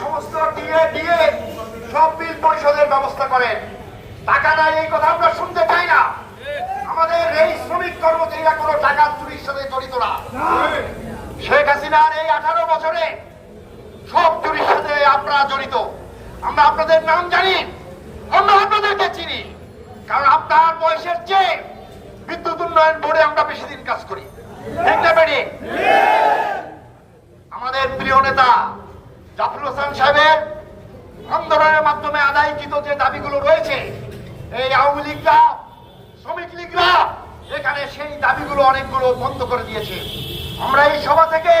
সমস্ত দিয়ে দিয়ে সব বিল পরিশোধের ব্যবস্থা করেন। টাকা নাই এই কথা আমরা শুনতে চাই না। আমাদের এই শ্রমিক কর্মচারীরা কোনো টাকা চুরির সাথে জড়িত না। শেখ হাসিনার এই আঠারো বছরে সব চুরির সাথে আপনারা জড়িত। আমরা আপনাদের নাম জানি আমরা আপনাদেরকে চিনি। কারণ আপনার বয়সের চেয়ে বিদ্যুৎ উন্নয়ন বোর্ডে আমরা বেশি দিন কাজ করি। আমাদের প্রিয় নেতা জাফর হোসেন সাহেবের আন্দোলনের মাধ্যমে আদায়কৃত যে দাবিগুলো রয়েছে এই আওয়ামী লীগরা শ্রমিক লীগরা এখানে সেই দাবিগুলো অনেকগুলো বন্ধ করে দিয়েছে। আমরা এই সভা থেকে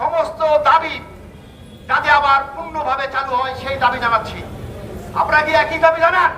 সমস্ত দাবি যাতে আবার পূর্ণভাবে চালু হয় সেই দাবি জানাচ্ছি। আপনারা কি একই দাবি জানান?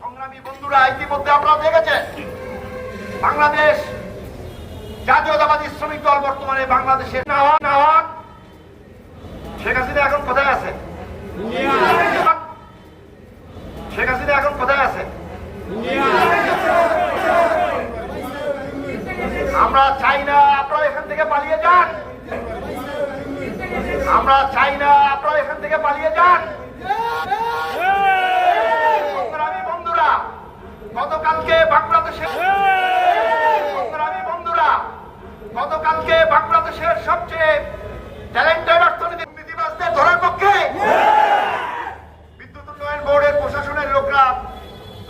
সংগ্রামী বন্ধুরা ইতিমধ্যে আপনারা দেখেছেন বাংলাদেশ জাতীয়তাবাদী শ্রমিক দল বর্তমানে বাংলাদেশে না হন না হন শেখ হাসিনা এখন কোথায় আছে? শেখ হাসিনা এখন কোথায় আছে? আমরা চাই না আপনারা এখান থেকে পালিয়ে যান। আমরা চাই না আপনারা এখান থেকে পালিয়ে যান। সংগ্রামী বন্ধুরা, গতকালকে বাংলাদেশে সংগ্রামী বন্ধুরা, গতকালকে বাংলাদেশের সবচেয়ে ট্যালেন্টেড পক্ষে বিদ্যুৎ উন্নয়ন বোর্ডের প্রশাসনের লোকরা,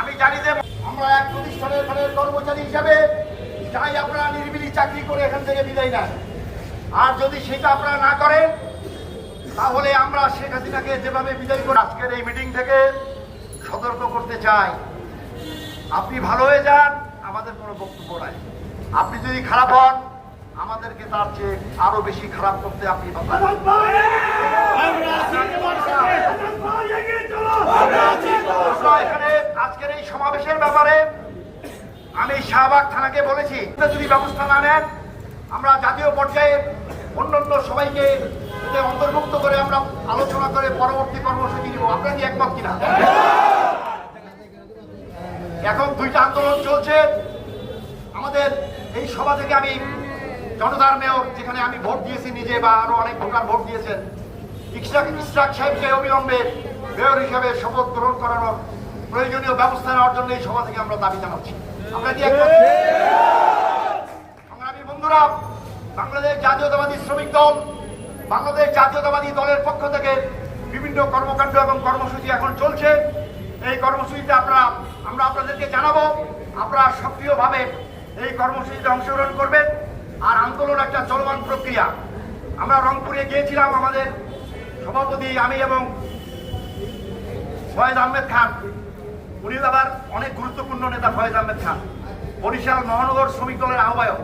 আমি জানি যে আমরা এক প্রতিষ্ঠানের কর্মচারী হিসাবে চাই আপনারা নিরিবিলি চাকরি করে এখান থেকে বিদায় নেন আর যদি সেটা আপনারা না করেন, তাহলে আমরা শেখ হাসিনাকে যেভাবে বিদায় করে, আজকের এই মিটিং থেকে সতর্ক করতে চাই। আপনি ভালো হয়ে যান, আমাদের কোনো বক্তব্য নাই। আপনি যদি খারাপ হন আমাদেরকে তার চেয়ে আরও বেশি খারাপ করতে আপনি এখানে আজকের এই সমাবেশের ব্যাপারে আমি শাহবাগ থানাকে বলেছি যদি ব্যবস্থা না নেন আমরা জাতীয় পর্যায়ে অন্যান্য সবাইকে অন্তর্ভুক্ত করে আমরা আলোচনা করে পরবর্তী কর্মসূচি নিব। আপনারা কি একমত কিনা? এখন দুইটা আন্দোলন চলছে। আমাদের এই সভা থেকে আমি জনতার মেয়র যেখানে আমি ভোট দিয়েছি নিজে বা আরও অনেক ভোটার ভোট দিয়েছেন, ইশরাক ইশরাক সাহেবকে অবিলম্বে মেয়র হিসাবে শপথ গ্রহণ করানোর প্রয়োজনীয় ব্যবস্থা নেওয়ার জন্য এই সভা থেকে আমরা দাবি জানাচ্ছি। আমরা কি সংগ্রামী বন্ধুরা, বাংলাদেশ জাতীয়তাবাদী শ্রমিক দল, বাংলাদেশ জাতীয়তাবাদী দলের পক্ষ থেকে বিভিন্ন কর্মকাণ্ড এবং কর্মসূচি এখন চলছে। এই কর্মসূচিতে আপনারা, আমরা আপনাদেরকে জানাব, আপনারা সক্রিয়ভাবে এই কর্মসূচিতে অংশগ্রহণ করবেন। আর আন্দোলন একটা চলমান প্রক্রিয়া। আমরা রংপুরে গিয়েছিলাম আমাদের সভাপতি আমি এবং ফয়েজ আহমেদ খান। উনি আবার অনেক গুরুত্বপূর্ণ নেতা ফয়েজ আহমেদ খান। বরিশাল মহানগর শ্রমিক দলের আহ্বায়ক।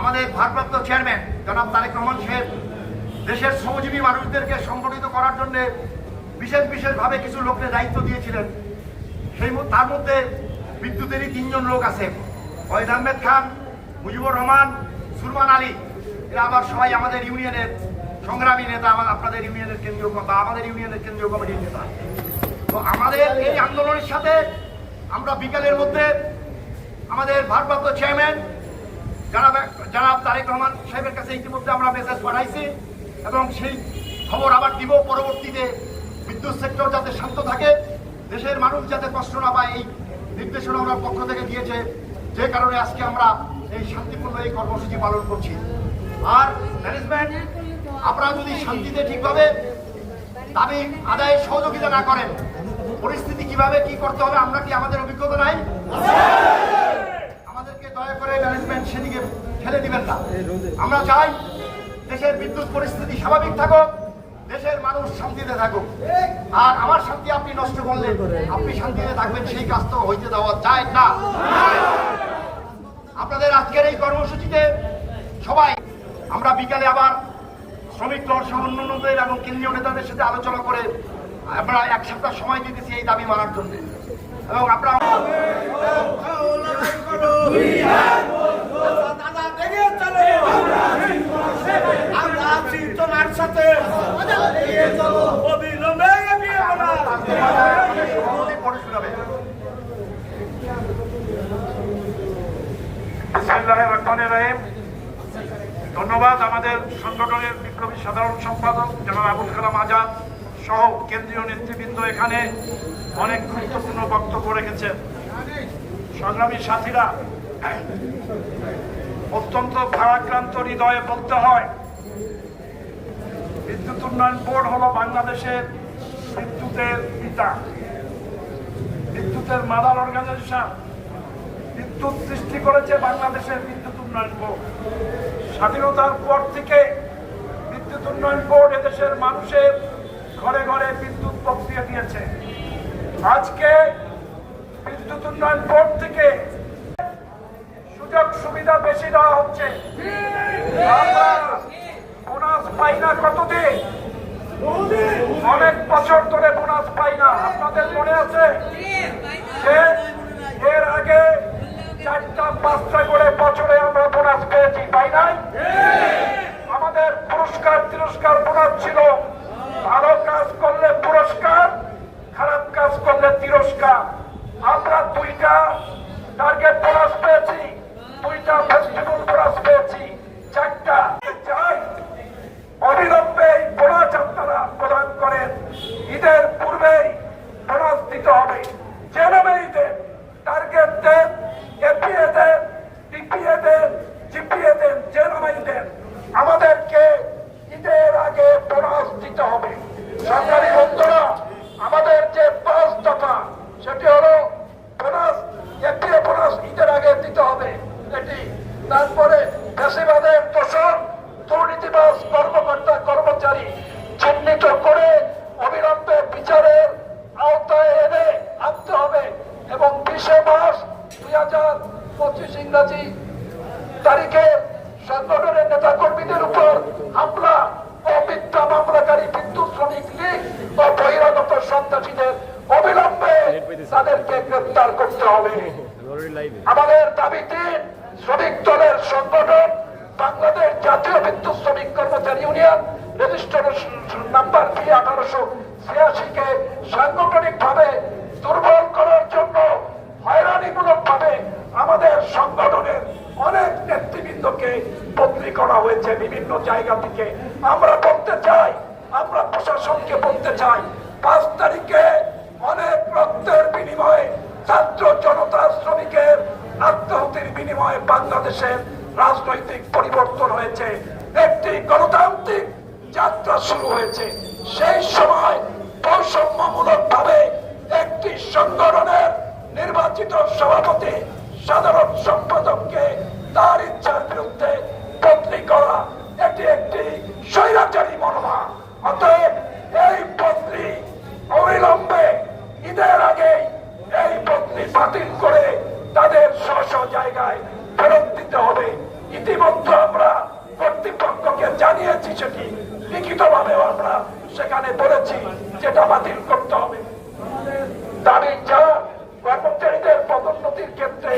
আমাদের ভারপ্রাপ্ত চেয়ারম্যান জনাব তারেক রহমান সাহেব, দেশের শ্রমজীবী মানুষদেরকে সংগঠিত করার জন্য বিশেষ বিশেষভাবে কিছু লোককে দায়িত্ব দিয়েছিলেন। সেই তার মধ্যে বিদ্যুতেরই তিনজন লোক আছে। ফয়েজ আহমেদ খান মুজিবুর রহমান, সুরমান আলী, এরা আবার সবাই আমাদের ইউনিয়নের সংগ্রামী নেতা আপনাদের ইউনিয়নের কেন্দ্রীয় বা আমাদের ইউনিয়নের কেন্দ্রীয় কমিটির নেতা। তো আমাদের এই আন্দোলনের সাথে আমরা বিকালের মধ্যে আমাদের ভারপ্রাপ্ত চেয়ারম্যান, যারা যারা তারেক রহমান সাহেবের কাছে ইতিমধ্যে আমরা মেসেজ পাঠাইছি এবং সেই খবর আবার দিব। পরবর্তীতে বিদ্যুৎ সেক্টর যাতে শান্ত থাকে, দেশের মানুষ যাতে কষ্ট না পায়, এই নির্দেশনা আমরা পক্ষ থেকে দিয়েছে। যে কারণে আজকে আমরা এই শান্তিপূর্ণ এই কর্মসূচি পালন করছি। আর ম্যানেজমেন্ট আপনারা যদি শান্তিতে ঠিকভাবে দাবি আদায়ে সহযোগিতা না করেন, পরিস্থিতি কীভাবে, কি করতে হবে, আমরা কি আমাদের অভিজ্ঞতা নাই? আমাদেরকে দয়া করে ম্যানেজমেন্ট সেদিকে ঠেলে দিবেন না। আমরা চাই দেশের বিদ্যুৎ পরিস্থিতি স্বাভাবিক থাকুক, দেশের মানুষ শান্তিতে থাকুক। আর আমার শান্তি আপনি নষ্ট করলে আপনি শান্তিতে থাকবেন, সেই কাজ তো হইতে দেওয়া যায় না। আপনাদের আজকের এই কর্মসূচিতে সবাই, আমরা বিকালে আবার শ্রমিক দল সহ অন্যান্যদের এবং কেন্দ্রীয় নেতাদের সাথে আলোচনা করে আমরা এক সপ্তাহ সময় দিতেছি এই দাবি মানার জন্য। এবং আপনারা দাদা এগিয়ে চলো আমরা আছি তোমার সাথে অবিলম্বে এগিয়ে আমরা সভাপতি পড়ে শোনাবে। বিসমিল্লাহির রহমানির ধন্যবাদ আমাদের সংগঠনের বিপ্লবী সাধারণ সম্পাদক জনাব আবুল কালাম আজাদ সহ কেন্দ্রীয় নেতৃবৃন্দ এখানে অনেক গুরুত্বপূর্ণ বক্তব্য রেখেছেন। সংগ্রামী সাথীরা, অত্যন্ত ভারাক্রান্ত হৃদয়ে বলতে হয়, বিদ্যুৎ উন্নয়ন বোর্ড হলো বাংলাদেশের বিদ্যুতের পিতা। বিদ্যুতের মাদার অর্গানাইজেশন বিদ্যুৎ সৃষ্টি করেছে বাংলাদেশের বিদ্যুৎ উন্নয়ন বোর্ড। স্বাধীনতার পর থেকে বিদ্যুৎ উন্নয়ন বোর্ড এদেশের মানুষের ঘরে ঘরে বিদ্যুৎ প্রক্রিয়া দিয়েছে। আজকে বিদ্যুৎ উন্নয়ন বোর্ড থেকে সুযোগ সুবিধা বেশি দেওয়া হচ্ছে। বোনাস পাই না কতদিন? অনেক বছর ধরে বোনাস পাই না। আপনাদের মনে আছে? এর আগে পাঁচটা করে বছরে আমরা বোনাস পেয়েছি পাই নাই আমাদের পুরস্কার, তিরস্কার বোনাস ছিল। ভালো কাজ করলে পুরস্কার, খারাপ কাজ করলে তিরস্কার। আমরা দুইটা টার্গেট বোনাস পেয়েছি দুইটা ফেস্টিভ্যাল বোনাস পেয়েছি চারটা চাই অবিলম্বে এই বোনাস আপনারা প্রদান করেন ঈদের পূর্বেই বোনাস দিতে হবে যে নামেই দেন টার্গেট দেন এপিএ দেন ডিপিএ দেন জিপিএ দেন যে নামেই দেন আমাদেরকে ঈদের আগে বোনাস দিতে হবে সরকারি বন্ধুরা আমাদের যে পাঁচ দফা সেটি হলো বোনাস এপিএ বোনাস ঈদের আগে দিতে হবে এটি তারপরে ফেসিবাদের দোষণ দুর্নীতিবাজ কর্মকর্তা কর্মচারী চিহ্নিত করে অবিলম্বে বিচারের আওতায় এনে আনতে হবে এবং বিশে মাস দুই হাজার পঁচিশ ইংরাজি তারিখে সংগঠনের নেতা কর্মীদের উপর হামলা ও মিথ্যা মামলাকারী বিদ্যুৎ শ্রমিক লীগ ও বহিরাগত সন্ত্রাসীদের অবিলম্বে তাদেরকে গ্রেপ্তার করতে হবে। আমাদের দাবি তিন শ্রমিক দলের সংগঠন, বাংলাদেশ জাতীয় বিদ্যুৎ শ্রমিক কর্মচারী ইউনিয়ন রেজিস্ট্রেশন নাম্বার পি আঠারোশো ছিয়াশিকে সাংগঠনিক ভাবে দুর্বল করার জন্য হয়রানিমূলক ভাবে আমাদের সংগঠনের অনেক নেতৃবৃন্দকে বদলি করা হয়েছে বিভিন্ন জায়গা থেকে। আমরা বলতে চাই, আমরা প্রশাসনকে বলতে চাই, পাঁচ তারিখে অনেক রক্তের বিনিময়ে ছাত্র জনতা শ্রমিকের আত্মহত্যের বিনিময়ে বাংলাদেশের রাজনৈতিক পরিবর্তন হয়েছে। একটি গণতান্ত্রিক যাত্রা শুরু হয়েছে। সেই সময় বৈষম্যমূলক ভাবে একটি সংগঠনের নির্বাচিত সভাপতি সাধারণ সম্পাদককে তার ইচ্ছার বিরুদ্ধে বদলি করা, এটি একটি স্বৈরাচারী মনোভাব। অতএব এই বদলি অবিলম্বে ঈদের আগে এই বদলি বাতিল করে তাদের জায়গায় ফেরত দিতে হবে। ইতিমধ্যে আমরা কর্তৃপক্ষকে জানিয়েছি সেটি আমরা সেখানে বলেছি যেটা বাতিল করতে হবে। দাবি যা কর্মচারীদের পদোন্নতির ক্ষেত্রে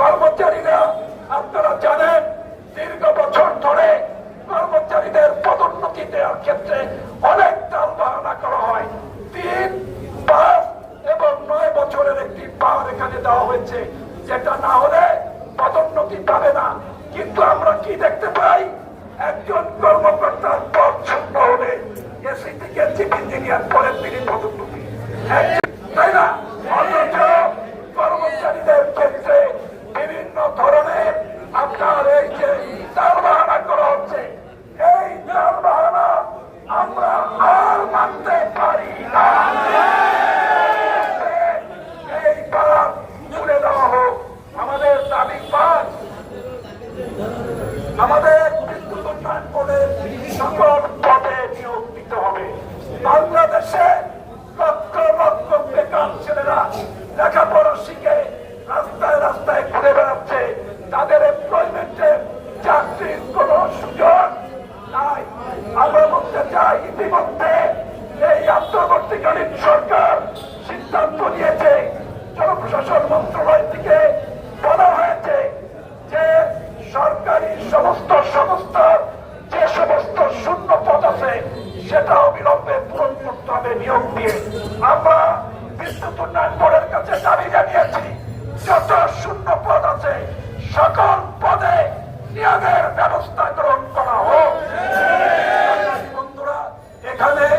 কর্মচারীরা, আপনারা জানেন, দীর্ঘ বছর ধরে কর্মচারীদের পদোন্নতি দেওয়ার ক্ষেত্রে অনেক তাল বাহানা করা হয়। তিন, পাঁচ এবং নয় বছরের একটি পাওয়ার এখানে দেওয়া হয়েছে। যেটা না হলে পদোন্নতি পাবে না? কিন্তু আমরা কি দেখতে পাই? একজন কর্মকর্তার পদ শূন্য হলে এসি থেকে চিফ ইঞ্জিনিয়ার পরের তিনি পদোন্নতি এখানে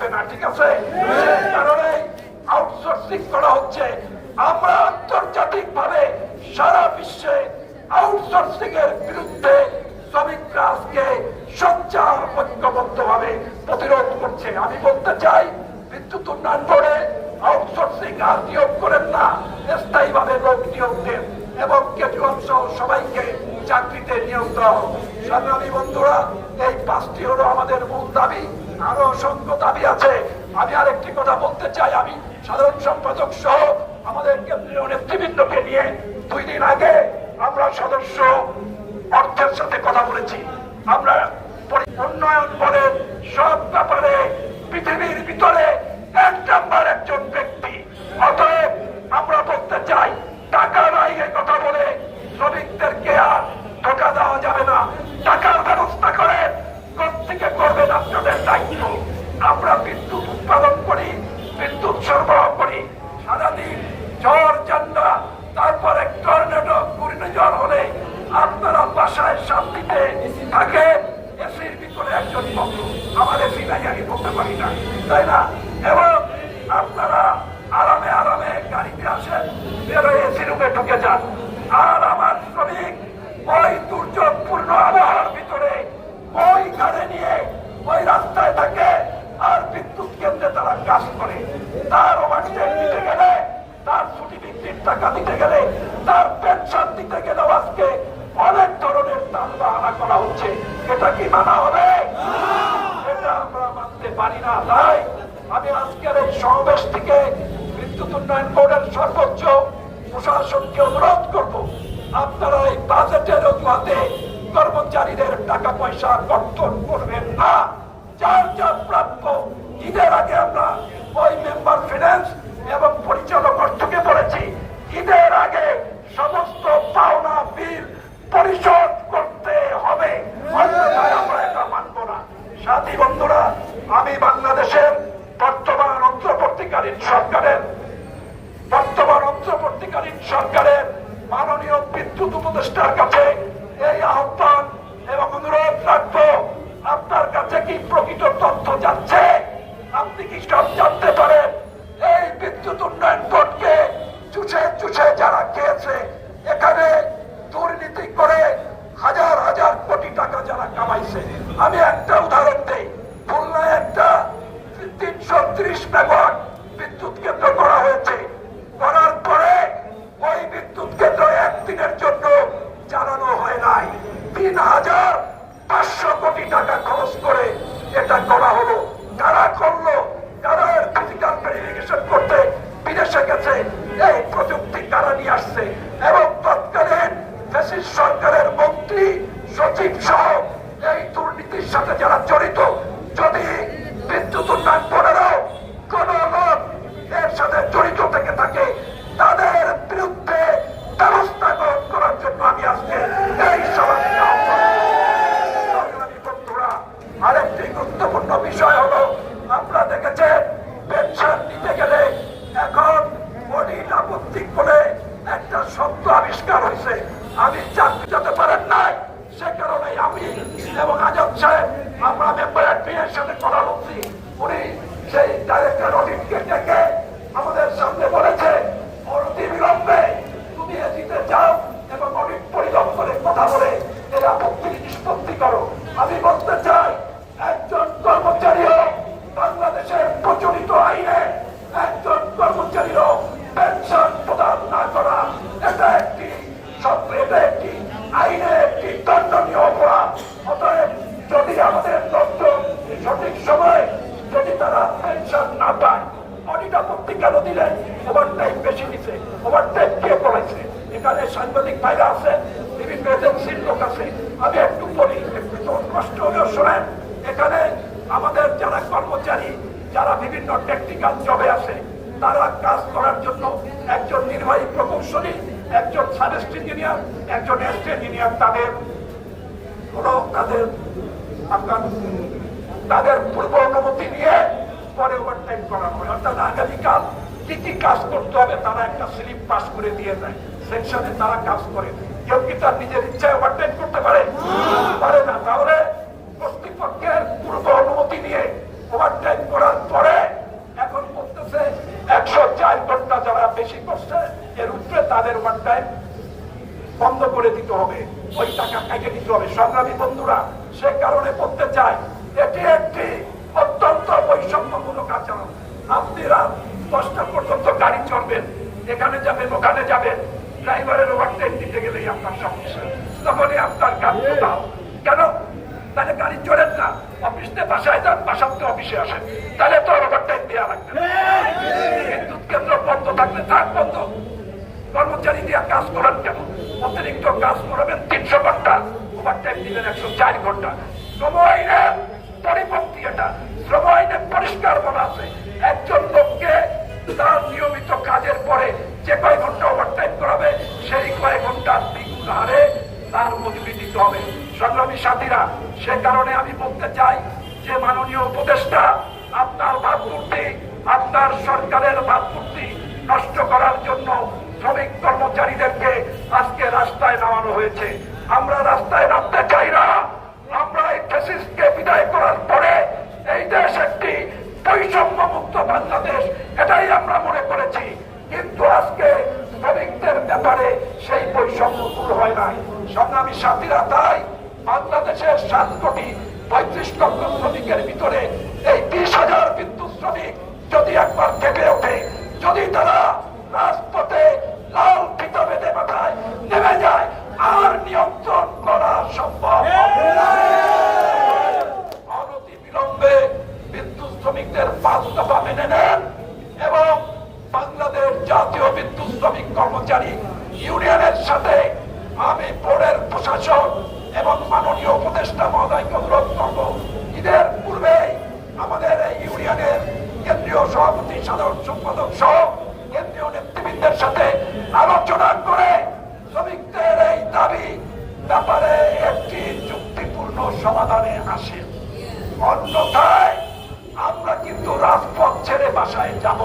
থাকবে না, ঠিক আছে? আউটসোর্সিং করা হচ্ছে। আমরা আন্তর্জাতিক ভাবে সারা বিশ্বে আউটসোর্সিং এর বিরুদ্ধে প্রতিরোধ করছে। আমি বলতে চাই, বিদ্যুৎ আউটসোর্সিং আর নিয়োগ করেন না স্থায়ী ভাবে লোক এবং সবাইকে চাকরিতে নিয়োগ দেওয়া বন্ধুরা আছে আমি আরেকটি কথা বলতে চাই। আমি সাধারণ সম্পাদক সহ আমাদের কেন্দ্রীয় নেতৃবৃন্দকে নিয়ে দুই দিন আগে আমরা সদস্য অর্থের সাথে কথা বলেছি। আমরা উন্নয়ন বলেন সব ব্যাপারে পৃথিবীর ভিতরে এক নাম্বার একজন ব্যক্তি। অতএব আমরা বলতে চাই, টাকা নাই কথা বলে শ্রমিকদেরকে আর ঢোকা দেওয়া যাবে না। টাকার ব্যবস্থা করেন কোথেকে করবেন আপনাদের দায়িত্ব। Abra-me. এটা কি মানা হবে? এটা আমরা মানতে পারি না, তাই আমি আজকের এই সমাবেশ থেকে বিদ্যুৎ উন্নয়ন বোর্ডের সর্বোচ্চ প্রশাসনকে অনুরোধ করব, আপনারা এই বাজেটের অজুহাতে কর্মচারীদের টাকা পয়সা কর্তন করবেন না। যার যার প্রাপ্য, ঈদের আগে আমরা ওই মেম্বার ফিন্যান্স এবং পরিচালক অর্থকে বলেছি, ঈদের আগে সমস্ত পাওনা, বিল পরিশোধ অন্যথায় আমি বাংলাদেশের বর্তমান অন্ত্রপর্তিকালীন সরকারের বর্তমান অন্ত্রপর্তিকালীন সরকারের মাননীয় বিদ্যুৎ উপদেষ্টার গুরুত্বপূর্ণ বিষয়। একজন এস্ট ইঞ্জিনিয়ার তাদের কোনো তাদের আপনার তাদের পূর্ব অনুমতি নিয়ে পরে ওভারটাইম করা হয়। অর্থাৎ আগামীকাল কি কি কাজ করতে হবে তারা একটা স্লিপ পাস করে দিয়ে দেয় সেকশনে তারা কাজ করে। কেউ কি তার নিজের ইচ্ছায় ওভারটাইম করতে পারে? পারে না। তাহলে কর্তৃপক্ষের পূর্ব অনুমতি নিয়ে ওভারটাইম করার পরে এখন করতেছে একশো চার ঘণ্টা যারা বেশি করছে, এর উপরে তাদের ওভারটাইম বন্ধ করে দিতে হবে। ওই টাকা কেটে দিতে হবে। সংগ্রামী বন্ধুরা সে কারণে বলতে চাই এটি একটি অত্যন্ত বৈষম্যমূলক আচরণ আপনি রাত দশটা পর্যন্ত গাড়ি চলবেন এখানে যাবেন ওখানে যাবেন ড্রাইভারের ওভারটাইম দিতে গেলেই আপনার সমস্যা। তখনই আপনার কাজ দাও কেন? তাহলে গাড়ি চলেন না। অফিস থেকে বাসায় যান বাসার থেকে অফিসে আসেন। তাহলে তো ওভারটাইম দেওয়া লাগবে। বিদ্যুৎ কেন্দ্র বন্ধ থাকলে থাক বন্ধ। কর্মচারী দিয়ে কাজ করান কেন? অতিরিক্ত কাজ করাবেন তিনশো ঘণ্টা। ওভার টাইম দিবেন একশো চার ঘণ্টা। সময় আইনের সংগ্রামী সাথীরা তাই বাংলাদেশের সাত কোটি পঁয়ত্রিশ লক্ষ শ্রমিকের ভিতরে এই বিশ হাজার বিদ্যুৎ শ্রমিক যদি একবার কেঁপে ওঠে, যদি তারা রাজপথে লাল ফিতা বেঁধে মাথায় নেমে যায়, আর নিয়ন্ত্রণ করা সম্ভব অনতি বিলম্বে বিদ্যুৎ শ্রমিকদের পাঁচ দফা মেনে নেন এবং বাংলাদেশ জাতীয় বিদ্যুৎ শ্রমিক কর্মচারী ইউনিয়নের সাথে আমি বোর্ডের প্রশাসন এবং মাননীয় উপদেষ্টা মহোদয়কে অনুরোধ করব। ঈদের পূর্বে আমাদের এই ইউনিয়নের কেন্দ্রীয় সভাপতি, সাধারণ সম্পাদক সহ কেন্দ্রীয় নেতৃবৃন্দের সাথে আলোচনা করে শ্রমিকদের এই দাবি ব্যাপারে একটি যুক্তিপূর্ণ সমাধানে আসে। অন্যথায় আমরা কিন্তু রাজপথ ছেড়ে বাসায় যাব।